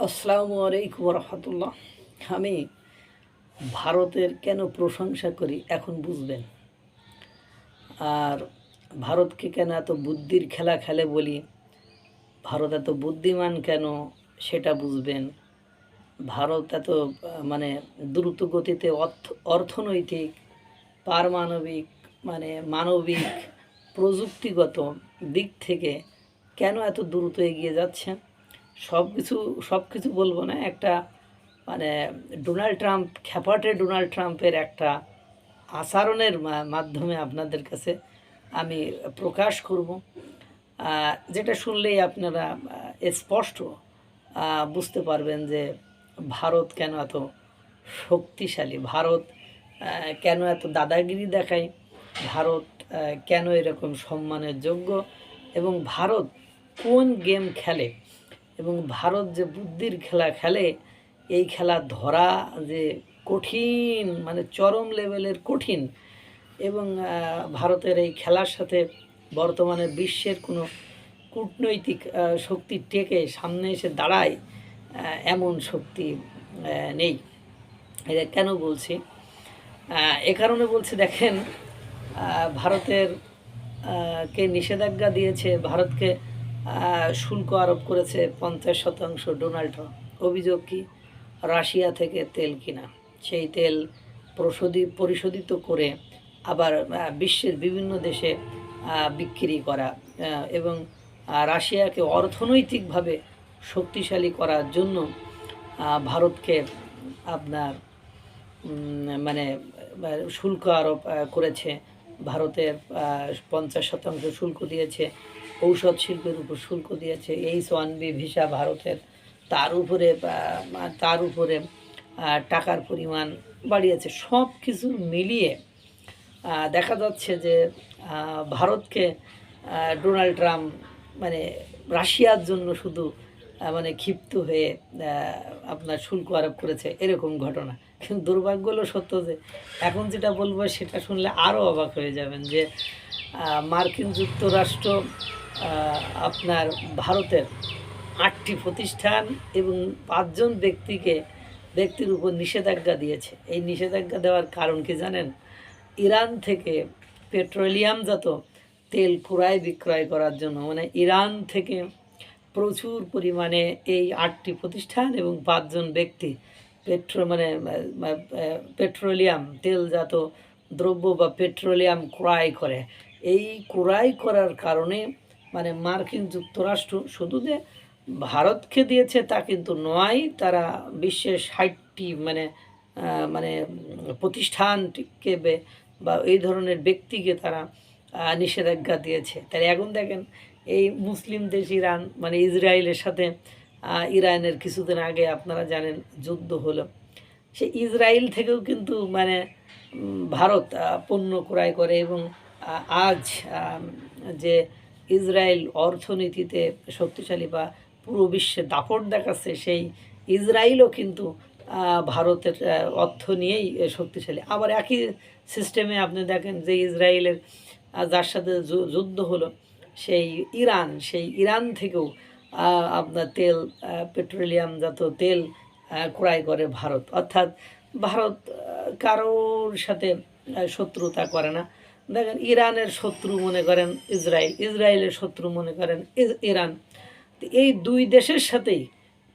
আসসালামু আলাইকুম রহমতুল্লাহ আমি ভারতের কেন প্রশংসা করি এখন বুঝবেন। আর ভারতকে কেন এত বুদ্ধির খেলা খেলে বলি? ভারত এত বুদ্ধিমান কেন সেটা বুঝবেন। ভারত এত মানে দ্রুত গতিতে অর্থ, অর্থনৈতিক, পারমাণবিক মানে মানবিক, প্রযুক্তিগত দিক থেকে কেন এত দ্রুত এগিয়ে যাচ্ছে সব কিছু সব কিছু বলব না। একটা মানে ডোনাল্ড ট্রাম্প, খ্যাপাটে ডোনাল্ড ট্রাম্পের একটা আচরণের মাধ্যমে আপনাদের কাছে আমি প্রকাশ করব। যেটা শুনলেই আপনারা স্পষ্ট বুঝতে পারবেন যে ভারত কেন এত শক্তিশালী, ভারত কেন এত দাদাগিরি দেখায়, ভারত কেন এরকম সম্মানের যোগ্য এবং ভারত কোন গেম খেলে এবং ভারত যে বুদ্ধির খেলা খেলে, এই খেলা ধরা যে কঠিন মানে চরম লেভেলের কঠিন এবং ভারতের এই খেলার সাথে বর্তমানে বিশ্বের কোনো কূটনৈতিক শক্তি টেকে, সামনে এসে দাঁড়ায় এমন শক্তি নেই। এটা কেন বলছি? এ কারণে বলছি, দেখেন ভারতের কে নিষেধাজ্ঞা দিয়েছে, ভারতকে শুল্ক আরোপ করেছে পঞ্চাশ শতাংশ ডোনাল্ড ট্রাম্প। অভিযোগ কি? রাশিয়া থেকে তেল কিনা? সেই তেল প্রশোধি পরিশোধিত করে আবার বিশ্বের বিভিন্ন দেশে বিক্রি করা এবং রাশিয়াকে অর্থনৈতিকভাবে শক্তিশালী করার জন্য ভারতকে আপনার মানে শুল্ক আরোপ করেছে। ভারতের পঞ্চাশ শতাংশ শুল্ক দিয়েছে। ঔষধ শিল্পের উপর শুল্ক দিয়েছে এইচ ওয়ান বি ভিসা ভারতের, তার উপরে তার উপরে টাকার পরিমাণ বাড়িয়েছে। সব কিছু মিলিয়ে দেখা যাচ্ছে যে ভারতকে ডোনাল্ড ট্রাম্প মানে রাশিয়ার জন্য শুধু মানে ক্ষিপ্ত হয়ে আপনার শুল্ক আরোপ করেছে, এরকম ঘটনা। কিন্তু দুর্ভাগ্য হলো সত্য যে, এখন যেটা বলব সেটা শুনলে আরও অবাক হয়ে যাবেন যে মার্কিন যুক্তরাষ্ট্র আপনার ভারতের আটটি প্রতিষ্ঠান এবং পাঁচজন ব্যক্তিকে, ব্যক্তির উপর নিষেধাজ্ঞা দিয়েছে। এই নিষেধাজ্ঞা দেওয়ার কারণ কি জানেন? ইরান থেকে পেট্রোলিয়ামজাত তেল ক্রয় বিক্রয় করার জন্য মানে ইরান থেকে প্রচুর পরিমাণে এই আটটি প্রতিষ্ঠান এবং পাঁচজন ব্যক্তি পেট্রো মানে পেট্রোলিয়াম, তেলজাত দ্রব্য বা পেট্রোলিয়াম ক্রয় করে। এই ক্রয় করার কারণে মানে মার্কিন যুক্তরাষ্ট্র শুধু যে ভারতকে দিয়েছে তা কিন্তু নয়, তারা বিশ্বের ষাটটি মানে মানে প্রতিষ্ঠানটিকে বে- বা এই ধরনের ব্যক্তিকে তারা নিষেধাজ্ঞা দিয়েছে। তাই এখন দেখেন, এই মুসলিম দেশ ইরান মানে ইসরায়েলের সাথে ইরানের কিছুদিন আগে আপনারা জানেন যুদ্ধ হলো। সে ইসরায়েল থেকেও কিন্তু মানে ভারত পণ্য ক্রয় করে এবং আজ যে ইসরায়েল অর্থনীতিতে শক্তিশালী বা পুরো বিশ্বে দাপট দেখাচ্ছে সেই ইসরায়েলও কিন্তু ভারতের অর্থ নিয়েই শক্তিশালী। আবার একই সিস্টেমে আপনি দেখেন যে ইসরায়েলের যার সাথে যুদ্ধ হলো সেই ইরান সেই ইরান থেকেও আপনার তেল আহ, পেট্রোলিয়ামজাত তেল ক্রয় করে ভারত। অর্থাৎ ভারত কারোর সাথে শত্রুতা করে না। দেখেন ইরানের শত্রু মনে করেন ইসরায়েল, ইসরায়েলের শত্রু মনে করেন ইরান। এই দুই দেশের সাথেই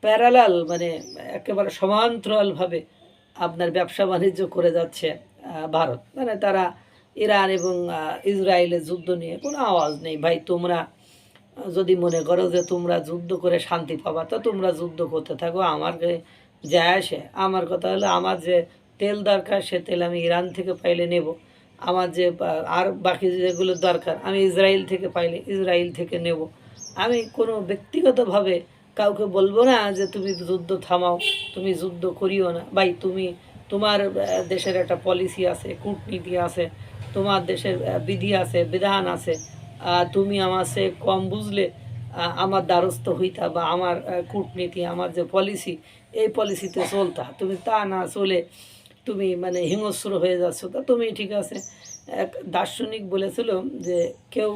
প্যারালাল মানে একেবারে সমান্তরালভাবে আপনার ব্যবসা বাণিজ্য করে যাচ্ছে ভারত। মানে তারা ইরান এবং ইসরায়েলের যুদ্ধ নিয়ে কোনো আওয়াজ নেই। ভাই, তোমরা যদি মনে করো যে তোমরা যুদ্ধ করে শান্তি পাবা, তো তোমরা যুদ্ধ করতে থাকো। আমারকে যায় আসে। আমার কথা হলো, আমার যে তেল দরকার, সে তেল আমি ইরান থেকে পাইলে নেব। আমার যে আর বাকি যেগুলো দরকার, আমি ইসরায়েল থেকে পাইলে ইসরায়েল থেকে নেব। আমি কোনো ব্যক্তিগতভাবে কাউকে বলব না যে, তুমি যুদ্ধ থামাও, তুমি যুদ্ধ করিও না। ভাই, তুমি, তোমার দেশের একটা পলিসি আছে, কূটনীতি আছে, তোমার দেশের বিধি আছে, বিধান আছে। তুমি আমার সে কম বুঝলে আমার দ্বারস্থ হইতা বা আমার কূটনীতি, আমার যে পলিসি এই পলিসিতে চলতা। তুমি তা না চলে তুমি মানে হিংস্র হয়ে যাচ্ছ, তা তুমি ঠিক আছে। এক দার্শনিক বলেছিল যে কেউ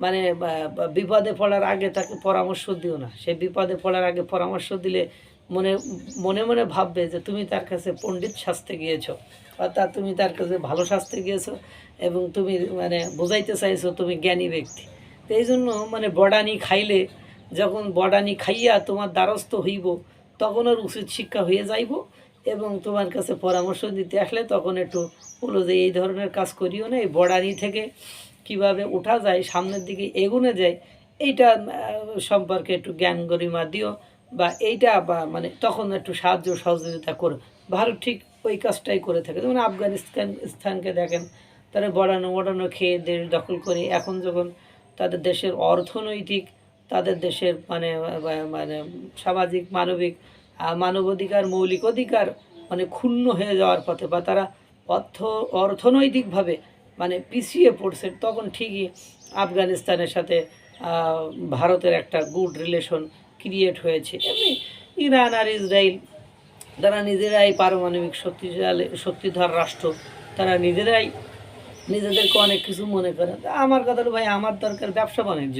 মানে বিপদে পড়ার আগে তাকে পরামর্শ দিও না। সে বিপদে পড়ার আগে পরামর্শ দিলে মনে মনে মনে ভাববে যে তুমি তার কাছে পণ্ডিত শাস্তে গিয়েছো, অর্থাৎ তুমি তার কাছে ভালো শাস্তে গিয়েছো এবং তুমি মানে বোঝাইতে চাইছো তুমি জ্ঞানী ব্যক্তি। তো এই জন্য মানে বডানি খাইলে, যখন বডানি খাইয়া তোমার দ্বারস্থ হইব, তখন ওর উচিত শিক্ষা হয়ে যাইব। এবং তোমার কাছে পরামর্শ দিতে আসলে তখন একটু বলো যে এই ধরনের কাজ করিও না, এই বডানি থেকে কীভাবে ওঠা যায়, সামনের দিকে এগুনে যায়, এইটা সম্পর্কে একটু জ্ঞান গরিমা দিও বা এইটা বা মানে তখন একটু সাহায্য সহযোগিতা করো। ভারত ঠিক ওই কাজটাই করে থাকে। যেমন আফগানিস্তান, স্থানকে দেখেন, তারা বড়ানো বড়ানো খেয়ে দেশ দখল করে, এখন যখন তাদের দেশের অর্থনৈতিক, তাদের দেশের মানে মানে সামাজিক, মানবিক মানবাধিকার, মৌলিক অধিকার মানে ক্ষুণ্ণ হয়ে যাওয়ার পথে বা তারা অর্থ, অর্থনৈতিকভাবে মানে পিছিয়ে পড়ছে, তখন ঠিকই আফগানিস্তানের সাথে ভারতের একটা গুড রিলেশন ক্রিয়েট হয়েছে। এমনি ইরান আর ইসরায়েল, তারা নিজেরাই পারমাণবিক শক্তিশালী, শক্তিধর রাষ্ট্র, তারা নিজেরাই নিজেদেরকে অনেক কিছু মনে করে। আমার কথা ভাই, আমার দরকার ব্যবসা বাণিজ্য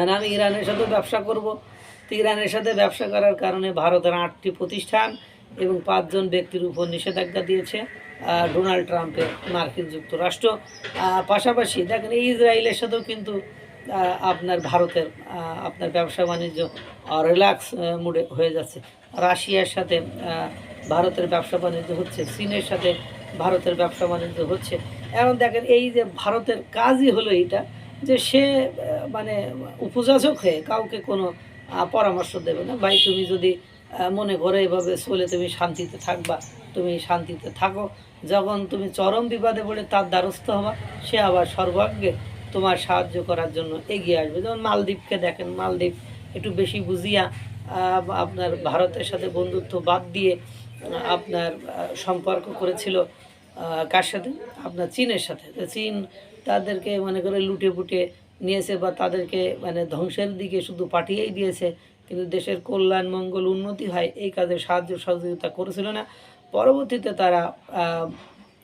আর আমি ইরানের সাথে ব্যবসা করব ইরানের সাথে ব্যবসা করার কারণে ভারতের আটটি প্রতিষ্ঠান এবং পাঁচজন ব্যক্তির উপর নিষেধাজ্ঞা দিয়েছে ডোনাল্ড ট্রাম্পের মার্কিন যুক্তরাষ্ট্র। পাশাপাশি দেখেন ইসরায়েলের সাথেও কিন্তু আপনার ভারতের আপনার ব্যবসা বাণিজ্য রিল্যাক্স মুডে হয়ে যাচ্ছে। রাশিয়ার সাথে ভারতের ব্যবসা বাণিজ্য হচ্ছে, চীনের সাথে ভারতের ব্যবসা বাণিজ্য হচ্ছে। এখন দেখেন, এই যে ভারতের কাজই হলো এইটা, যে সে মানে উপযাচক হয়ে কাউকে কোনো পরামর্শ দেবে না। ভাই, তুমি যদি মনে করে এভাবে চলে তুমি শান্তিতে থাকবা, তুমি শান্তিতে থাকো, যখন তুমি চরম বিপদে পড়ে তার দ্বারস্থ হবা, সে আবার সর্বাগ্যে তোমার সাহায্য করার জন্য এগিয়ে আসবে। যেমন মালদ্বীপকে দেখেন, মালদ্বীপ একটু বেশি বুঝিয়া আপনার ভারতের সাথে বন্ধুত্ব বাদ দিয়ে আপনার সম্পর্ক করেছিল কার সাথে? আপনার চীনের সাথে। চীন তাদেরকে মনে করে লুটে পুটে নিয়েছে বা তাদেরকে মানে ধ্বংসের দিকে শুধু পাঠিয়েই দিয়েছে। কিন্তু দেশের কল্যাণ, মঙ্গল, উন্নতি হয় এই কাজে সাহায্য, সহযোগিতা করেছিল না। পরবর্তীতে তারা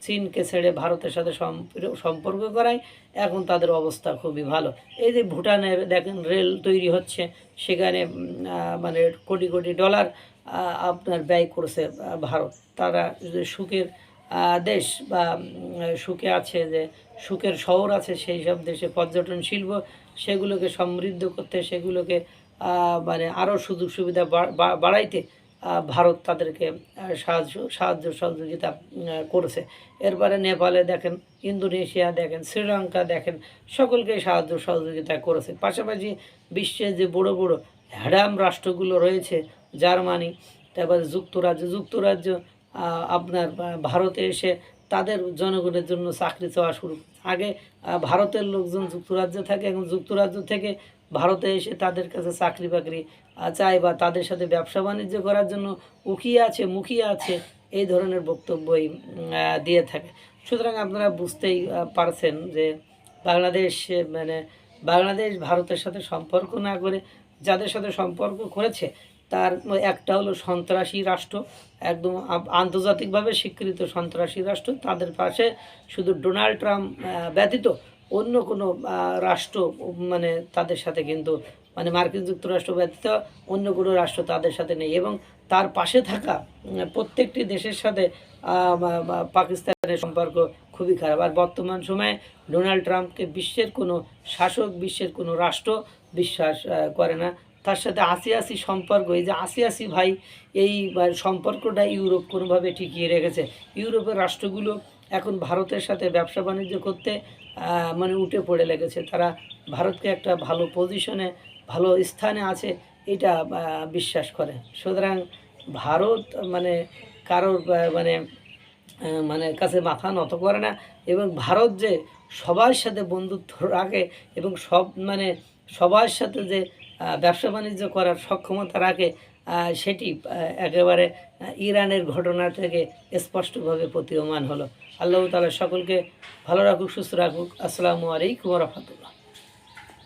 চীনকে ছেড়ে ভারতের সাথে সম্পর্ক- করায়। এখন তাদের অবস্থা খুবই ভালো। এই যে ভুটানের দেখেন রেল তৈরি হচ্ছে, সেখানে মানে কোটি কোটি ডলার আপনার ব্যয় করেছে ভারত। তারা যে সুখের দেশ বা সুখে আছে যে, সুখের শহর আছে সেই সব দেশে পর্যটন শিল্প, সেগুলোকে সমৃদ্ধ করতে, সেগুলোকে মানে আরও সুযোগ সুবিধা বাড়াইতে ভারত তাদেরকে সাহায্য সাহায্য সহযোগিতা করেছে। এরপরে নেপালে দেখেন, ইন্দোনেশিয়া দেখেন, শ্রীলঙ্কা দেখেন, সকলকে সাহায্য সহযোগিতা করেছে। পাশাপাশি বিশ্বের যে বড় বড় হ্যাডাম রাষ্ট্রগুলো রয়েছে, জার্মানি, তারপরে যুক্তরাজ্য যুক্তরাজ্য আপনার ভারতে এসে তাদের জনগণের জন্য চাকরি চাওয়া শুরু আগে ভারতের লোকজন যুক্তরাজ্যে থাকে, এখন যুক্তরাজ্য থেকে ভারতে এসে তাদের কাছে চাকরি বাকরি চায় বা তাদের সাথে ব্যবসা বাণিজ্য করার জন্য উকিয়ে আছে মুখিয়ে আছে, এই ধরনের বক্তব্যই দিয়ে থাকে। সুতরাং আপনারা বুঝতেই পারছেন যে বাংলাদেশ মানে বাংলাদেশ ভারতের সাথে সম্পর্ক না করে, যাদের সাথে সম্পর্ক করেছে তার একটা হলো সন্ত্রাসী রাষ্ট্র, একদম আন্তর্জাতিকভাবে স্বীকৃত সন্ত্রাসী রাষ্ট্র, তাদের পাশে শুধু ডোনাল্ড ট্রাম্প ব্যতীত অন্য কোনো রাষ্ট্র মানে তাদের সাথে কিন্তু মানে মার্কিন যুক্তরাষ্ট্র ব্যতীত অন্য কোনো রাষ্ট্র তাদের সাথে নেই এবং তার পাশে থাকা প্রত্যেকটি দেশের সাথে পাকিস্তানের সম্পর্ক খুবই খারাপ। আর বর্তমান সময়ে ডোনাল্ড ট্রাম্পকে বিশ্বের কোনো শাসক, বিশ্বের কোনো রাষ্ট্র বিশ্বাস করে না। তার সাথে আশি আশি সম্পর্ক, এই যে আশি আশি ভাই এই সম্পর্কটা ইউরোপ কোনোভাবে টিকিয়ে রেখেছে। ইউরোপের রাষ্ট্রগুলো এখন ভারতের সাথে ব্যবসা বাণিজ্য করতে মানে উঠে পড়ে লেগেছে। তারা ভারতকে একটা ভালো পজিশনে ভালো স্থানে আছে, এটা বিশ্বাস করে। সুতরাং ভারত মানে কারোর মানে মানে কাছে মাথা নত করে না এবং ভারত যে সবার সাথে বন্ধুত্ব রাখে এবং সব মানে সবার সাথে যে ব্যবসা বাণিজ্য করার সক্ষমতা রাখে সেটি একেবারে ইরানের ঘটনা থেকে স্পষ্টভাবে প্রতীয়মান হলো। আল্লাহ তালা সকলকে ভালো রাখুক, সুস্থ রাখুক। আসসালামু আলাইকুম রহমতুল্লাহ।